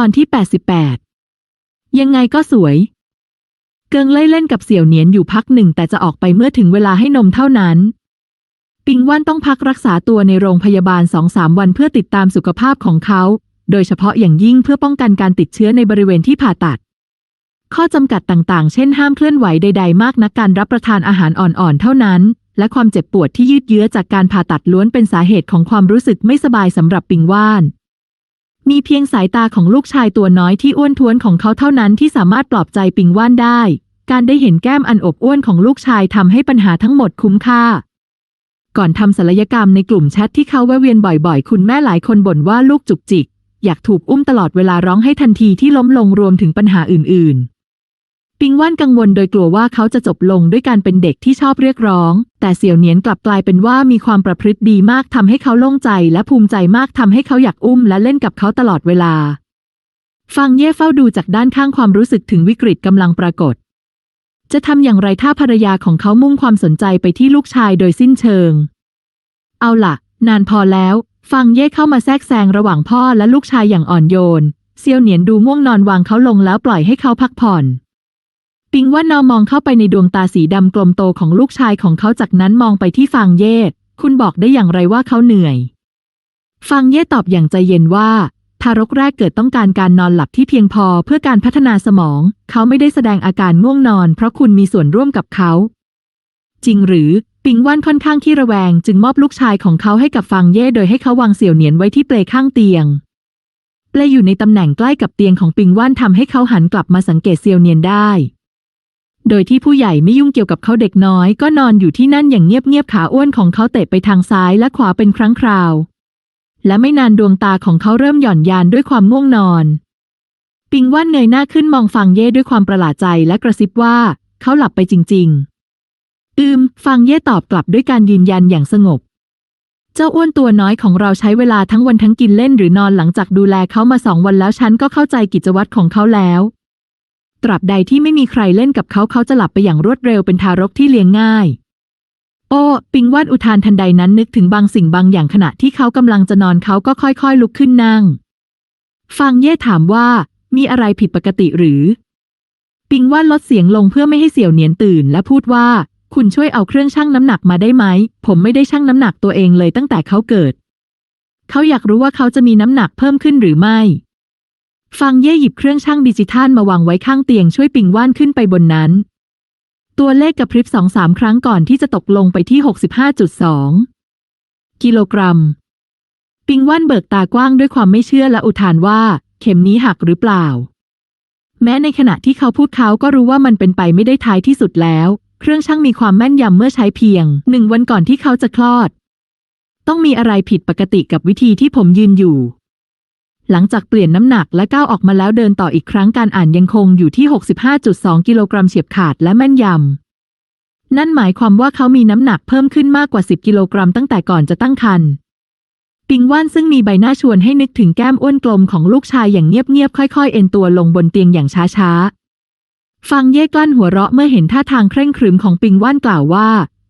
ตอนที่ 88 ยังไงก็สวย เกิงไล่เล่นกับเสี่ยวเหนียนอยู่พักหนึ่งแต่จะออกไปเมื่อถึงเวลาให้นมเท่านั้น ปิงว่านต้องพักรักษาตัวในโรงพยาบาลสองสามวันเพื่อติดตามสุขภาพของเขา โดยเฉพาะอย่างยิ่งเพื่อป้องกันการติดเชื้อในบริเวณที่ผ่าตัด ข้อจำกัดต่างๆ เช่นห้ามเคลื่อนไหวใด ๆ มากนักการรับประทานอาหารอ่อนๆ เท่านั้น และความเจ็บปวดที่ยืดเยื้อจากการผ่าตัดล้วนเป็นสาเหตุของความรู้สึกไม่สบายสำหรับปิงว่าน มีเพียงสายตาของลูกชายตัวน้อยที่อ้วนท้วนของเขาเท่านั้นที่สามารถปลอบใจปิงว่านได้ การได้เห็นแก้มอันอบอ้วนของลูกชายทำให้ปัญหาทั้งหมดคุ้มค่า ก่อนทำศัลยกรรมในกลุ่มแชทที่เขาแวะเวียนบ่อยๆ คุณแม่หลายคนบ่นว่าลูกจุกจิก อยากถูกอุ้มตลอดเวลาร้องให้ทันทีที่ล้มลงรวมถึงปัญหาอื่นๆ ปิงว่านกังวลโดยกลัวว่าเขาจะจบลงด้วยการเป็นเด็กที่ชอบเรียกร้อง แต่เสี่ยวเหนียนกลับกลายเป็นว่ามีความประพฤติดีมากทำให้เขาโล่งใจและภูมิใจมากทำให้เขาอยากอุ้มและเล่นกับเขาตลอดเวลา ฟังเย่เฝ้าดูจากด้านข้างความรู้สึกถึงวิกฤตกำลังปรากฏ จะทำอย่างไรถ้าภรรยาของเขามุ่งความสนใจไปที่ลูกชายโดยสิ้นเชิง เอาล่ะ นานพอแล้ว ฟังเย่เข้ามาแทรกแซงระหว่างพ่อและลูกชายอย่างอ่อนโยน เซียวเหนียนดูง่วงนอนวางเขาลงแล้วปล่อยให้เขาพักผ่อน ปิงว่านอมองเข้าไปในดวงตาสีดำกลมโตของลูกชายของเขาจากนั้นมองไปที่ฟางเย่คุณบอกได้อย่างไรว่าเขาเหนื่อย ฟางเย่ตอบอย่างใจเย็นว่า ทารกแรกเกิดต้องการการนอนหลับที่เพียงพอเพื่อการพัฒนาสมอง เขาไม่ได้แสดงอาการง่วงนอน เพราะคุณมีส่วนร่วมกับเขา จริงหรือปิงว่านค่อนข้างขี้ระแวง จึงมอบลูกชายของเขาให้กับฟางเย่โดยให้เขาวางเสี่ยวเหนียนไว้ที่เปลข้างเตียงเปลอยู่ในตำแหน่งใกล้กับเตียงของปิงว่านทำให้เขาหันกลับมาสังเกตเซียวเนียนได้ โดยที่ผู้ใหญ่ไม่ยุ่งเกี่ยวกับเขาเด็กน้อย ก็นอนอยู่ที่นั่นอย่างเงียบๆขาอ้วนของเขาเตะไปทางซ้ายและขวาเป็นครั้งคราว และไม่นานดวงตาของเขาเริ่มหย่อนยานด้วยความง่วงนอน ปิงว่านเงยหน้าขึ้นมองฟังเย่ด้วยความประหลาดใจและกระซิบว่า เขาหลับไปจริง ๆ อืม ฟังเย่ตอบกลับด้วยการยืนยันอย่างสงบ เจ้าอ้วนตัวน้อยของเราใช้เวลาทั้งวันทั้งกินเล่นหรือนอนหลังจากดูแลเขามาสองวันแล้วฉันก็เข้าใจกิจวัตรของเขาแล้ว ตราบใดที่ไม่มีใครเล่นกับเขาเขาจะหลับไปอย่างรวดเร็วเป็นทารกที่เลี้ยงง่าย โอ้ปิงวาดอุทานทันใดนั้นนึกถึงบางสิ่งบางอย่างขณะที่เขากำลังจะนอนเขาก็ค่อยๆลุกขึ้นนั่ง ฟังเย่ถามว่า มีอะไรผิดปกติหรือ ปิงวาดลดเสียงลงเพื่อไม่ให้เสี่ยวเหนียนตื่นและพูดว่า คุณช่วยเอาเครื่องชั่งน้ำหนักมาได้ไหม ผมไม่ได้ชั่งน้ำหนักตัวเองเลยตั้งแต่เขาเกิด เขาอยากรู้ว่าเขาจะมีน้ำหนักเพิ่มขึ้นหรือไม่ ฟังเย่หยิบเครื่องชั่งดิจิทัลมาวางไว้ข้างเตียงช่วยปิงว่านขึ้นไปบนนั้น ตัวเลขกระพริบสองสามครั้งก่อนที่จะตกลงไปที่65.2กิโลกรัม ปิงว่านเบิกตากว้างด้วยความไม่เชื่อและอุทานว่า เข็มนี้หักหรือเปล่า แม้ในขณะที่เขาพูดเขาก็รู้ว่ามันเป็นไปไม่ได้ท้ายที่สุดแล้ว เครื่องชั่งมีความแม่นยำเมื่อใช้เพียงหนึ่งวันก่อนที่เขาจะคลอด ต้องมีอะไรผิดปกติกับวิธีที่ผมยืนอยู่ หลังจากเปลี่ยนน้ำหนักและก้าวออกมาแล้วเดินต่ออีกครั้งการอ่านยังคงอยู่ที่ 65.2 กิโลกรัมเฉียบขาดและแม่นยำ นั่นหมายความว่าเขามีน้ำหนักเพิ่มขึ้นมากกว่า 10 กิโลกรัมตั้งแต่ก่อนจะตั้งครรภ์ปิงว่านซึ่งมีใบหน้าชวนให้นึกถึงแก้มอ้วนกลมของลูกชายอย่างเงียบๆค่อยๆ เอ็นตัวลงบนเตียงอย่างช้าๆ ฟังเย่กลั้นหัวเราะเมื่อเห็นท่าทางเคร่งครึมของปิงว่านกล่าวว่า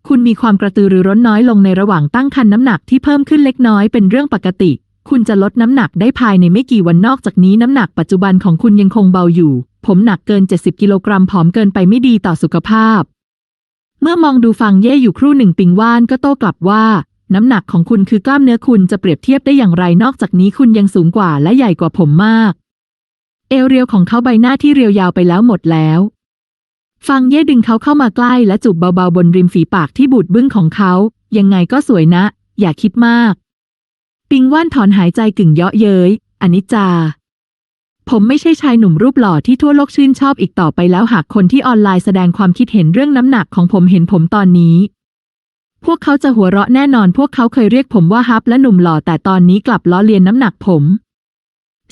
คุณมีความกระตือรือร้นน้อยลงในระหว่างตั้งครรภ์น้ำหนักที่เพิ่มขึ้นเล็กน้อยเป็นเรื่องปกติ คุณจะลดน้ำหนักได้ภายในไม่กี่วันนอกจากนี้น้ำหนักปัจจุบันของคุณยังคงเบาอยู่ ผมหนักเกิน 70 กิโลกรัมผอมเกินไปไม่ดีต่อสุขภาพ เมื่อมองดูฟังเย่อยู่ครู่หนึ่งปิงว่านก็โต้กลับว่า น้ำหนักของคุณคือกล้ามเนื้อคุณจะเปรียบเทียบได้อย่างไรนอกจากนี้คุณยังสูงกว่าและใหญ่กว่าผมมาก เอวเรียวของเขาใบหน้าที่เรียวยาวไปแล้วหมดแล้วฟังเย่ดึงเขาเข้ามาใกล้และจูบเบาๆบนริมฝีปากที่บูดบึ้งของเขา ยังไงก็สวยนะ อย่าคิดมาก ปิงว่านถอนหายใจกึ่งเยาะเย้ยอนิจจา ผมไม่ใช่ชายหนุ่มรูปหล่อที่ทั่วโลกชื่นชอบอีกต่อไปแล้วหากคนที่ออนไลน์แสดงความคิดเห็นเรื่องน้ำหนักของผมเห็นผมตอนนี้ พวกเขาจะหัวเราะแน่นอนพวกเขาเคยเรียกผมว่าฮับและหนุ่มหล่อแต่ตอนนี้กลับล้อเลียนน้ำหนักผม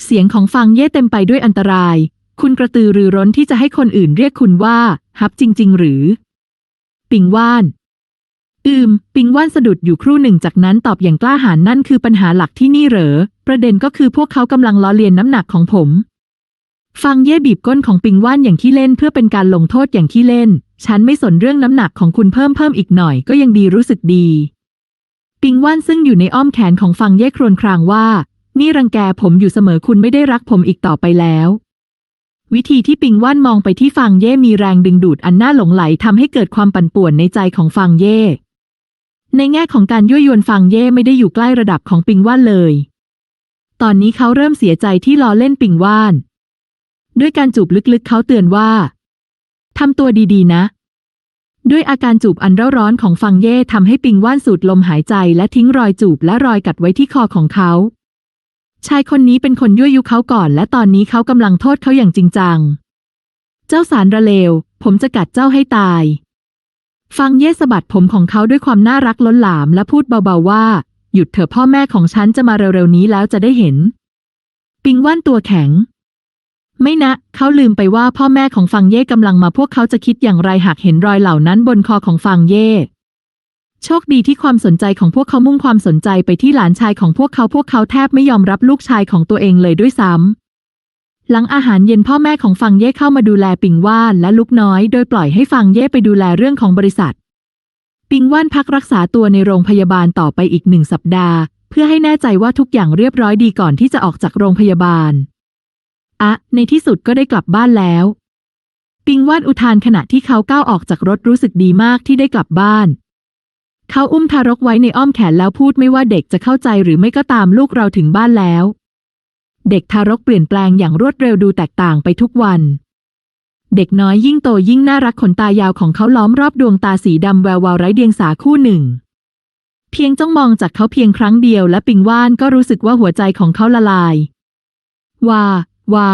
เสียงของฟังเย่เต็มไปด้วยอันตราย คุณกระตือรือร้นที่จะให้คนอื่นเรียกคุณว่าฮับจริง ๆ หรือ ปิงว่าน อืม ปิงว่านสะดุดอยู่ครู่หนึ่งจากนั้นตอบอย่างกล้าหาญนั่นคือปัญหาหลักที่นี่เหรอ ประเด็นก็คือพวกเขากำลังล้อเลียนน้ำหนักของผม ฟังเย่บีบก้นของปิงว่านอย่างที่เล่นเพื่อเป็นการลงโทษอย่างที่เล่น ฉันไม่สนเรื่องน้ำหนักของคุณเพิ่มเพิ่มอีกหน่อยก็ยังดีรู้สึกดี ปิงว่านซึ่งอยู่ในอ้อมแขนของฟังเย่ครวญครางว่า นี่รังแกผมอยู่เสมอคุณไม่ได้รักผมอีกต่อไปแล้ววิธีที่ปิงว่านมองไปที่ฟางเย่มีแรงดึงดูดอันน่าหลงไหลทำให้เกิดความปั่นป่วนในใจของฟางเย่ ในแง่ของการยั่วยวนฟางเย่ไม่ได้อยู่ใกล้ระดับของปิงว่านเลย ตอนนี้เขาเริ่มเสียใจที่ล้อเล่นปิงว่าน ด้วยการจูบลึกๆเขาเตือนว่าทำตัวดีๆนะ ด้วยอาการจูบอันเร่าร้อนของฟังเย่ทำให้ปิงว่านสูดลมหายใจและทิ้งรอยจูบและรอยกัดไว้ที่คอของเขา ชายคนนี้เป็นคนยั่วยุเขาก่อน และตอนนี้เขากำลังโทษเขาอย่างจริงจัง เจ้าสารระเลว ผมจะกัดเจ้าให้ตาย ฟังเย่สะบัดผมของเขาด้วยความน่ารักล้นหลามและพูดเบาๆว่า หยุดเถอะพ่อแม่ของฉันจะมาเร็วๆนี้แล้วจะได้เห็น ปิงว่านตัวแข็ง ไม่นะ เขาลืมไปว่าพ่อแม่ของฟังเย่กำลังมาพวกเขาจะคิดอย่างไรหากเห็นรอยเหล่านั้นบนคอของฟังเย่โชคดีที่ความสนใจของพวกเขามุ่งความสนใจไปที่หลานชายของพวกเขาพวกเขาแทบไม่ยอมรับลูกชายของตัวเองเลยด้วยซ้ำ หลังอาหารเย็นพ่อแม่ของฟังเย่เข้ามาดูแลปิงว่านและลูกน้อย โดยปล่อยให้ฟังเย่ไปดูแลเรื่องของบริษัท ปิงว่านพักรักษาตัวในโรงพยาบาลต่อไปอีกหนึ่งสัปดาห์ เพื่อให้แน่ใจว่าทุกอย่างเรียบร้อยดีก่อนที่จะออกจากโรงพยาบาล อะ ในที่สุดก็ได้กลับบ้านแล้ว ปิงว่านอุทานขณะที่เขาก้าวออกจากรถรู้สึกดีมากที่ได้กลับบ้าน เขาอุ้มทารกไว้ในอ้อมแขนแล้วพูดไม่ว่าเด็กจะเข้าใจหรือไม่ก็ตามลูกเราถึงบ้านแล้ว เด็กทารกเปลี่ยนแปลงอย่างรวดเร็วดูแตกต่างไปทุกวัน เด็กน้อยยิ่งโตยิ่งน่ารักขนตายาวของเขาล้อมรอบดวงตาสีดำแวววาวไร้เดียงสาคู่หนึ่ง เพียงจ้องมองจากเขาเพียงครั้งเดียวและปิงว่านก็รู้สึกว่าหัวใจของเขาละลายว่าว่า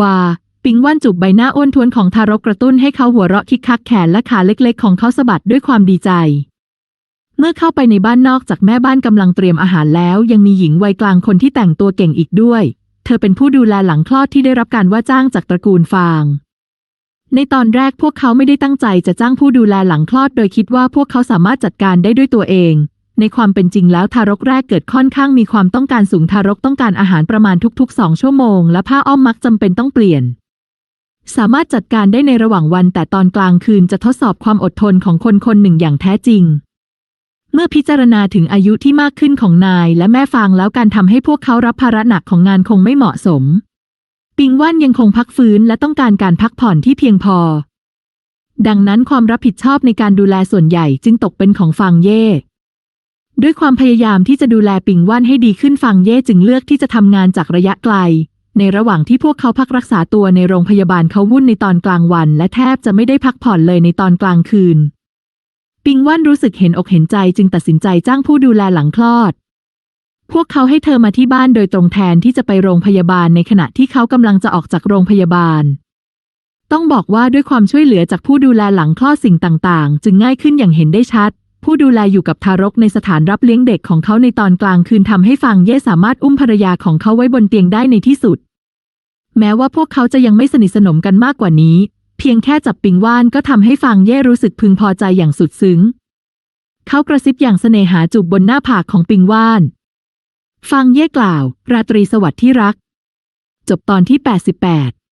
ว่าปิงว่านจูบใบหน้าอ้วนท้วนของทารกกระตุ้นให้เขาหัวเราะคิกคักแขนและขาเล็กๆ ของเขาสะบัดด้วยความดีใจ เมื่อเข้าไปในบ้านนอกจากแม่บ้านกำลังเตรียมอาหารแล้ว ยังมีหญิงวัยกลางคนที่แต่งตัวเก่งอีกด้วย เธอเป็นผู้ดูแลหลังคลอดที่ได้รับการว่าจ้างจากตระกูลฟาง ในตอนแรกพวกเขาไม่ได้ตั้งใจจะจ้างผู้ดูแลหลังคลอด โดยคิดว่าพวกเขาสามารถจัดการได้ด้วยตัวเอง ในความเป็นจริงแล้วทารกแรกเกิดค่อนข้างมีความต้องการสูงทารกต้องการอาหารประมาณทุกๆ2ชั่วโมง และผ้าอ้อมมักจำเป็นต้องเปลี่ยน สามารถจัดการได้ในระหว่างวันแต่ตอนกลางคืนจะทดสอบความอดทนของคนคนหนึ่งอย่างแท้จริง เมื่อพิจารณาถึงอายุที่มากขึ้นของนายและแม่ฟางแล้วการทำให้พวกเขารับภาระหนักของงานคงไม่เหมาะสม ปิงว่านยังคงพักฟื้นและต้องการการพักผ่อนที่เพียงพอ ดังนั้นความรับผิดชอบในการดูแลส่วนใหญ่จึงตกเป็นของฟางเย่ด้วยความพยายามที่จะดูแลปิงว่านให้ดีขึ้นฟางเย่จึงเลือกที่จะทำงานจากระยะไกล ในระหว่างที่พวกเขาพักรักษาตัวในโรงพยาบาลเขาวุ่นในตอนกลางวัน และแทบจะไม่ได้พักผ่อนเลยในตอนกลางคืน ปิงว่านรู้สึกเห็นอกเห็นใจจึงตัดสินใจจ้างผู้ดูแลหลังคลอด พวกเขาให้เธอมาที่บ้านโดยตรงแทนที่จะไปโรงพยาบาลในขณะที่เขากำลังจะออกจากโรงพยาบาล ต้องบอกว่าด้วยความช่วยเหลือจากผู้ดูแลหลังคลอดสิ่งต่างๆ จึงง่ายขึ้นอย่างเห็นได้ชัด ผู้ดูแลอยู่กับทารกในสถานรับเลี้ยงเด็กของเขาในตอนกลางคืนทำให้ฟังเย่สามารถอุ้มภรรยาของเขาไว้บนเตียงได้ในที่สุดแม้ว่าพวกเขาจะยังไม่สนิทสนมกันมากกว่านี้ เพียงแค่จับปิงว่านก็ทำให้ฟังเย่รู้สึกพึงพอใจอย่างสุดซึ้ง เขากระซิบอย่างเสน่หาจูบบนหน้าผากของปิงว่านฟังเย่กล่าว ราตรีสวัสดิ์ที่รัก จบตอนที่ 88